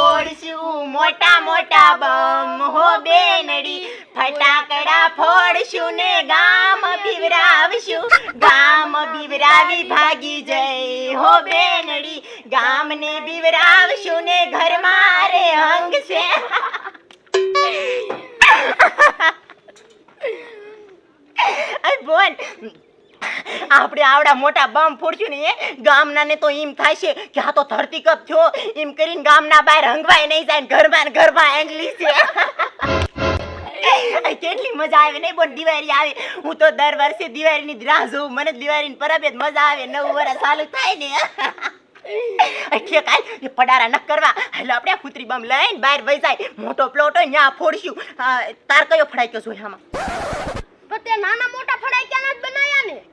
ફોડશું, મોટા મોટા બમ હો બેનડી. ફટાકડા ફોડશું ને ગામ બીવરાવશું. ગામ બીવરાવી ભાગી જઈ હો બેનડી. ગામને બીવરાવશું ને ઘરમાં રે અંગ છે બોન આપણે આવડા મોટા બમ ફોડશું ને એ ગામના ને તો એમ થાય છે કે આ તો ધરતી કપ થયો એમ કરીને ગામના બહાર હંગવાય નહીં જાય ને ઘરમાં ને ઘરમાં એંગલી છે. કેટલી મજા આવે નહીં બોન દિવાળી આવે. હું તો દર વર્ષે દિવાળીની રાહ જોઉં. મને દિવાળીની પરબે મજા આવે. નવું વર્ષ ચાલુ થાય ને. ઠીક હાલ એ પડારા ન કરવા. એટલે આપણે કૂતરી બમ લઈને બહાર વહી જાય. મોટો પ્લોટ હોય ત્યાં ફોડશું. તાર કયો ફડાઈ ગયો જોઈએ આમાં તે નાના મોટા ફડાઈ ને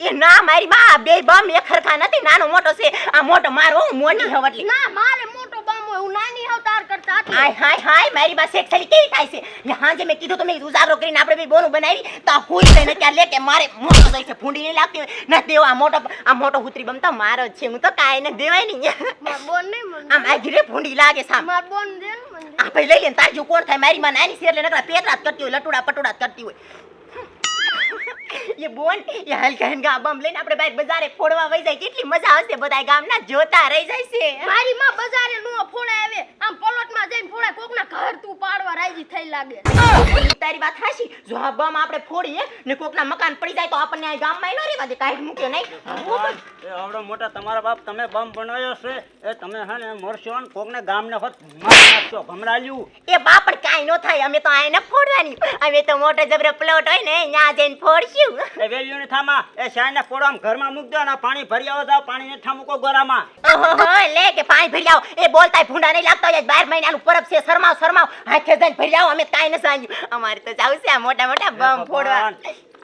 એ ના મારી બા બે બમ એક ખરખા નથી નાનો મોટો છે. આ મોટો મારો હું મોટી હવ એટલે ના મારે મોટો બમ હોય હું નાની હોવ તાર કરતા. હાય હાય હાય મારી પાસે એક થેલી કેવી થાય છે? ને હાંજે મેં કીધું તમે મેં ઉજાગરો કરીને આપણે બે બોનું બનાવી તો હુઈ થઈને ત્યાં લે કે મારે મોટો જાય છે ફૂંડી નહીં લાગતી ના દેવો આ મોટો આ મોટો હુતરી બમ તો મારો જ છે હું તો કાંઈ ને દેવાય નહીં. માર બોન નહીં આ મારી ઘીરે ફૂંડી લાગે સામ માર બોન દે ને આ ભાઈ લઈ લે ને તાજુ કોણ થાય? મારી માં નાની શેર લે નકરા પેટરા જ કરતી હોય લટુડા પટુડા જ કરતી હોય. એ બોન એ હલકા હલકા બમ લઈને આપણે બાર બજારે ફોડવા વઈ જાય કેટલી મજા આવશે બધા ગામના જોતા રહી જાય છે મારી માં બજારે નો ફોડે આવે આમ પલોટમાં જઈને ફોડે કોકના ઘર તું પાડવા રાજી થઈ લાગે. તારી વાત હાચી. જો આ બમ આપણે ફોડીએ ને કોકના મકાન પડી જાય તો આપણને આ ગામમાં ન રહેવા દે કાંઈ મૂક્યો નહીં. એ આવડો મોટા તમારા બાપ તમે બમ બનાવ્યો છે એ તમે હે ને મરશો ને કોકને ગામને હોત મારી નાખશો ભમરાલ્યું એ બા પણ કાંઈ ન થાય અમે તો આને ફોડવાની. અમે તો મોટો જબરો પ્લોટ હોય ને ત્યાં જઈને ફોડશું. એ વેલ્યુ ને થામા. એ શાયને પોડો ઘરમાં મૂક દો ને પાણી ભરી આવો જાવ પાણી ને મૂકો ગોરામાં. ઓહો લે કે પાણી ભરી આવો. એ બોલતા ભૂંડા નહીં લાગતા હોય બાર મહિનાનું પરબ છે શરમાવ શરમાવ. હાથે જઈને ભરી આવો અમે કાઈ ન સાંજ્યું અમારે તો જાવ છે આ મોટા મોટા બમ ફોડવા.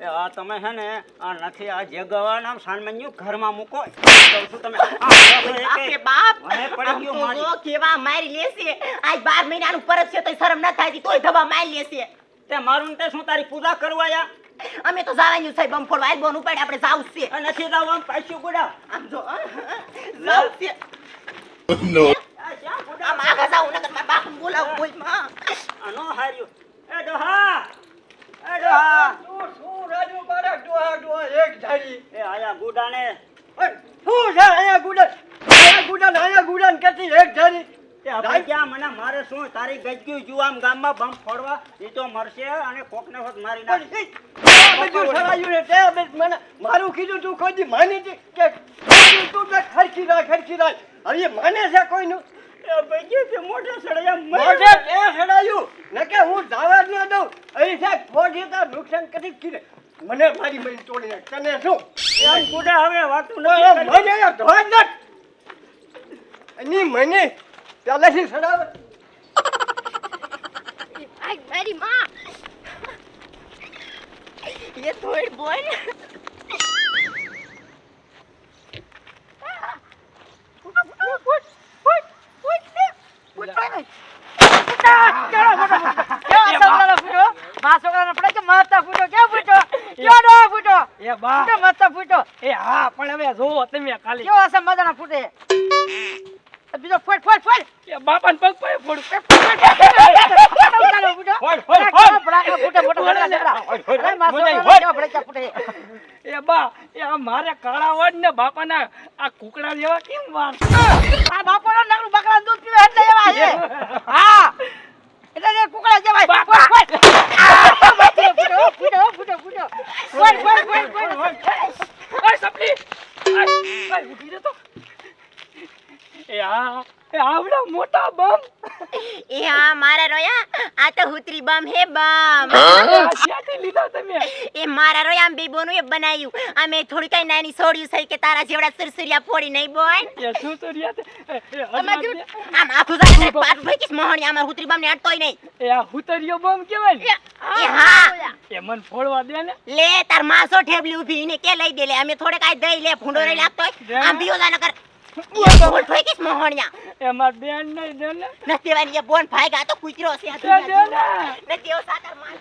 એ આ તમે હે ને આ નથી આ જે ગવાના સાનમન્યું ઘરમાં મૂકો. કહું છું તમે? આ બોલો છો એકે? બાપરે બાપ મને પડી ગયો મારી. કેવા મારી લેશે આજ બાર મહિનાનું પરબ છે તો શરમ ન થાય તોય ધબા મારી લેશે તે મારું ને તે શું તારી પૂજા કરવા આયા? અમે તો જવાનું છે બમ ફોડવા બોન ઉપાડે આપણે જાવું અને છે. એ નથી લાવવા પાછું ગુડા આમ જો જાવ છે. ગુડા આમ આગળ જાવ નકર મારા બાપ બોલાવું કોઈ માં આનો હાર્યો. એ ડોહા એ ડોહા. શું શું રાજુ કરે ડોહા ડોહા એક ધારી. એ આયા ગુડાને. શું છે અહીંયા ગુડન? અહીંયા ગુડન અહીંયા ગુડન કેતી એક ધારી? તે હવે ક્યાં? મને મારે શું? તારી ગજગ્યું જુ આમ ગામમાં બમ ફોડવા? ઈ તો મરશે અને કોકને હોત મારી ને તે હવે મને મારું કીધું તું કોઈ માની હતી કે તું કે ખરખી રાખ ખરખી રાખ. હવે માને છે કોઈનું? એ તે મોઢે તે સડાયું? ન કે હું દાવા જ ન દઉં? અહીં સાહેબ ફોડી નુકસાન કરી જ મને મારી મન તોડી નાખ તને શું? એમ હવે વાતું નથી મને એની મને પહેલેથી સડાવે. મારી માં. થોડ બોલ એ બા. એ હા પણ હવે જોવો તમે ખાલી. બીજો ફોડ ફોડ બાપાને પગ પાય ફોડું એ બા એ આ મારે કાળા વડ ને બાપાના આ કુકડા જેવા કેમ વાર ઓય સપલી આય, આય, ઊભી રહે તો એ આ એ આવડા મોટા બમ. એ હા મારા રોયા આ તો હુતરી બમ હે બમ. ક્યાંથી લીધા તમે? એ મારા રોયા આમ બેબોનું એ બનાવ્યું અમે થોડી કઈ નાની છોડ્યું છે કે તારા જેવડા સુરસુરિયા ફોડી નહીં બોલ એ શું તો રહ્યા છે? એ, એ, હજુ આ બે- આમ આખું જાણે પાટ ફેંકીશ મોહણી આમાં હુતરી બમ ને અટતોય નહીં. એ આ હુતરિયો બમ કેવાય એ હા. એ મન ફોડવા દે ને. લે તાર માસો ઠેબલી ઊભી ને કે લઈ દે લે. અમે થોડે કાઈ દઈ લે ફૂંડો રહી લાગતો આમ જાને કર. એ બોલ ફેંકીશ મોહણિયા એ માર બેન નહીં દે ને. નથી એ બોન ભાગ્યા તો કૂતરો છે દે દે ને. નથી એવો સાકર માર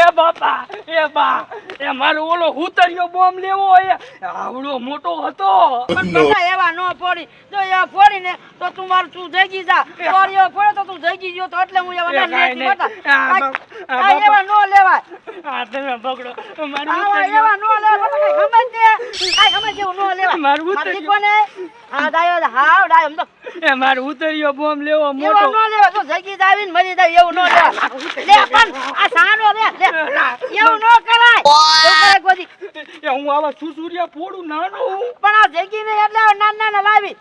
એ બાપા એ બા. એ મારો ઓલો હુતરિયો બોમ્બ લેવો એ આવડો મોટો હતો. પણ બકા એવા ન ફોડી. જો એ ફોડી ને તો તું મારું તું જગી જા. ફોડી એવો ફોડે તો તું જગી ગયો તો એટલે હું એવા ના લેતી બતા આ આ આ આ. એવા નો લેવાય. આ તમે બગડો. મારું એવા નો લેવાય. કઈ સમજ દે કઈ સમજ જેવું નો લેવાય. મારું. કોને આ દાયો હાવ દાયો એમ તો એ મારો ઉતરીયો બોમ લેવો મોટો મોટો. નો લેવો તો જગી જાવીને મરી જાય એવું ન લેવાય લે પણ આ સાનો લે. એવું ન કરાય. એવું કરાય કોઈ દી. એ હું આવા સુસુરિયા ફોડું નાનું પણ આ જગીને એટલે નાના નાના લાવી.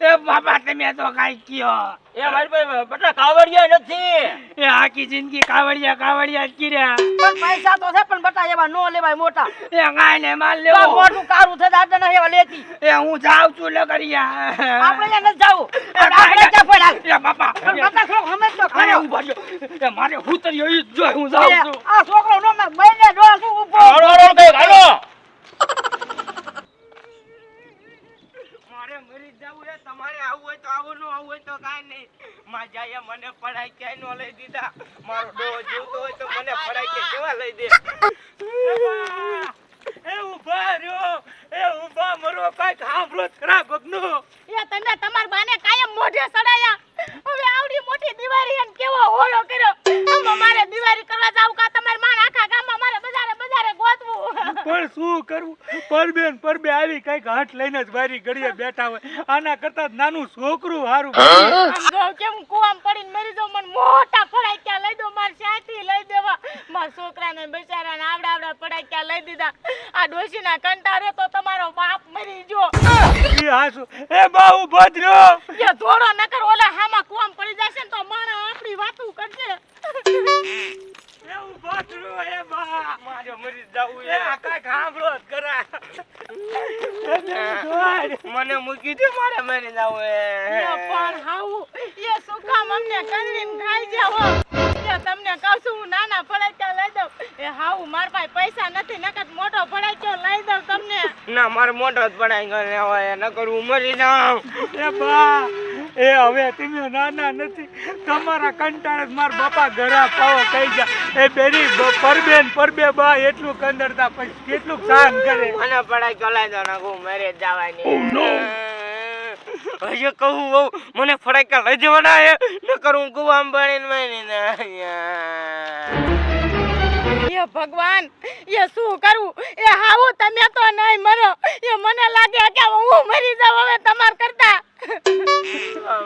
એ બાપા તમે તો કાઈ કયો. એ મારી પાસે બટા કાવડિયા નથી. એ આખી જિંદગી કાવડિયા કાવડિયા જ કર્યા. પણ પૈસા તો છે પણ બટા એવા નો લેવાય મોટા. એ કાંઈ ને માલ લેવો. મોટું કારું થશે આટલે નહીં એવા લેતી. એ હું જાઉં છું લગડિયા આપણે ત્યાં નથી જાવું. આપણે એ બાપા સમજ તો અરે એ મારે જ હું જાઉં છું. આ છોકરો નો માં બઈને ડોસું ઊભો. મારે મરી જવું છે તમારે આવું હોય તો આવું, ન આવું હોય તો કાંઈ નહીં. માજાએ મને પડાઈ ક્યાંય નો લઈ દીધા. મારો ડો જીવતો હોય તો મને પડાઈ કે કેવા લઈ દે? એ ઊભા રહ્યો, એ ઊભા મરો કાઈ સાંભળો ખરા ભગનો એ તમે તમાર બાને કાયમ મોઢે સડાયા. હવે આવડી મોટી દિવાળી એમ કેવો હોળો કર્યો? આમાં મારે દિવાળી કરવા જાવ કા તમાર માન આખા ગામમાં મારે બજારે બજારે ગોતવું પણ શું કરવું? પરબેન પરબે આવી કંઈક હાથ લઈને જ મારી ઘડીએ બેઠા હોય. આના કરતા જ નાનું છોકરું હારું કેમ કુવામ પડીને મરી જાવ મને મોટા ફડાક્યા લઈ દો માર શાંતિ લઈ દેવા. માર છોકરાને બિચારાને આવડા આવડા ફડાક્યા લઈ દીધા. આ ડોશીના કંટારે તો તમારો બાપ મરી જો એ હાસુ. એ બાહુ ભદ્રો એ ધોળો નકર ઓલા હામાં કુવામ પડી જશે ને તો મારા આપણી વાતું કરશે એવું ભદ્ર્યો એ બા મારે મરી જવું એ આ કાંઈક સાંભળો મને મૂકી દે મારે મરી જવું એ. પણ હાવું એ કામ અમને કનવીને ખાઈ જાવો તમને કહું છું હું નાના ફડાક્યા લઈ દઉં. એ હાવું માર પાસે પૈસા નથી નકર મોટો ફડાક્યો લઈ દઉં તમને. ના મારે મોટો જ પડાઈ ગયો હોય નકર હું મરી જાઉં. એ બા એ હવે તમે નાના નથી. તમારા કંટાળે મારા બાપા ઘરા પાવો કહી જા એ બેરી પરબેન પરબે બા એટલું કંદરતા પછી કેટલું સહન કરે. મને પડાય કલાઈ દો નાખું મરે જવાની. હજુ કહું બહુ મને ફડાકા લઈ જવાના હે ન કરું કુવામ બળીને મરી એ ભગવાન એ શું કરું? એ હાવો તમે તો નહીં મરો. એ મને લાગે કે હું મરી જાઉં હવે તમાર કરતા.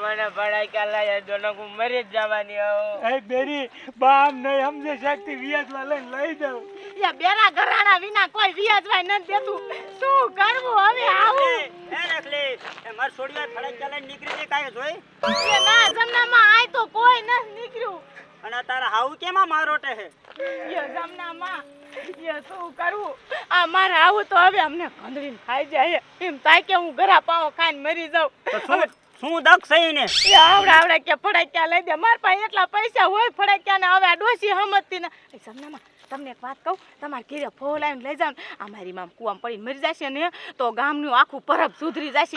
મને ફડાકા લઈ દો હું મરી જ જવાની હવે એ બેરી બામ નહીં સમજે શક્તિ વિયાજમાં લઈને લઈ દઉં એ બેરા ઘરાણા વિના કોઈ વ્યાજવાય નથી દેતું. શું કરવું હવે આવું એ રખલી એ માર છોડીયા ફડાઈ ચાલે નીકળી દે કાય જોઈ? એ ના જમનામાં આય તો કોઈ નથી નીકળ્યું. અને તારા હાવ કેમાં મારોટે હે? યજમના જમનામાં એ શું કરવું આ મારે આવું તો હવે અમને કંદડીને ખાઈ જાય. એમ થાય કે હું ઘરા પાવો ખાઈને મરી જાઉં. શું શું દખ સહી ને એ આવડા આવડા કે ફડાક્યા લઈ દે. મારા પાસે એટલા પૈસા હોય ફડાક્યા ને હવે આ ડોસી હમજતી ને જમનામાં તમને એક વાત કહું તમારે ઘેરે ફો લાવીને લઈ જાવ આ મારી મામ કુવામાં પડીને મરી જશે ને તો ગામનું આખું પરબ સુધરી જશે.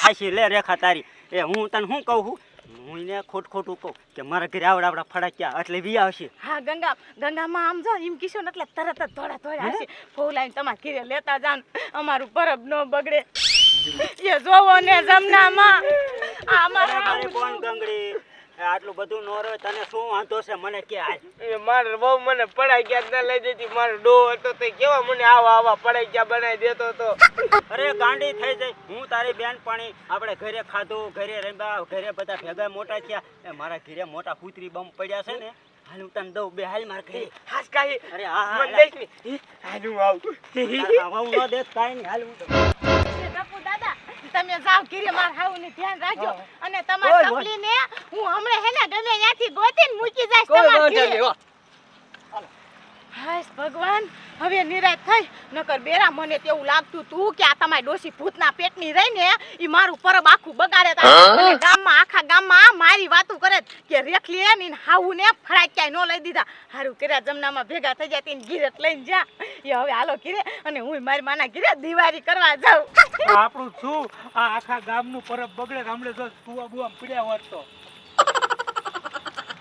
ખાસી લે રેખા તારી. એ હું તને શું કહું છું? હું એને ખોટ ખોટું કહું કે મારા ઘરે આવડા આવડા ફડાક્યા એટલે વી આવશે. હા ગંગા ગંગામાં આમ જો એમ કીશો ને એટલે તરત જ થોડા થોડા હશે. ફોલાઈને તમારે ઘેરે લેતા જાન. અમારું પરબ ન બગડે. એ જોવો ને જમનામાં. આ અમારા કોણ ગંગડી? આટલું બધું નો રહે તને શું વાંધો છે? મને કે એ મારે બહુ મને પડાઈ ગયા ના લઈ જતી મારો ડો હતો તે કેવા મને આવા આવા પડાઈ ગયા બનાવી દેતો તો અરે ગાંડી થઈ જાય હું તારી બેન પાણી આપણે ઘરે ખાધું ઘરે રમ્યા ઘરે બધા ભેગા મોટા થયા. એ મારા ઘરે મોટા કૂતરી બમ પડ્યા છે ને. હાલ હું તને દઉં બે હાલ માર ઘરે. હાસ કાઈ અરે હા હા હાલ હું આવું. હાલ હું ન કાઈ નહીં. હાલ હું તમે જાવ ઘીરે માર હાઉને ધ્યાન રાખજો. અને તમારી તકલી ને હું હમણે હે ને ગમે ત્યાંથી ગોતીને મૂકી જઈશ તમાર વાંધો ઘીરે નહીં, હો. હાય ભગવાન હવે નિરાશ થઈ. નકર બેરા મને તેવું લાગતું તું કે આ તમારી ડોસી ભૂતના પેટની રહીને એ મારું પરબ આખું બગાડે અને ગામમાં આખા ગામમાં મારી વાતું કરે કે રેખલી હાવું ને ઈને ક્યાંય નો લઈ દીધા. હારું કર્યા જમનામાં ભેગા થઈ જાય તેને ઘીરે લઈને જા. એ હવે હાલો ઘીરે અને હું મારી માના ઘીરે દિવાળી કરવા જાઉં. આપણું શું? આ આખા ગામનું પરબ બગડે ગામડે જો સુવા બુવા પીડ્યા હોત તો.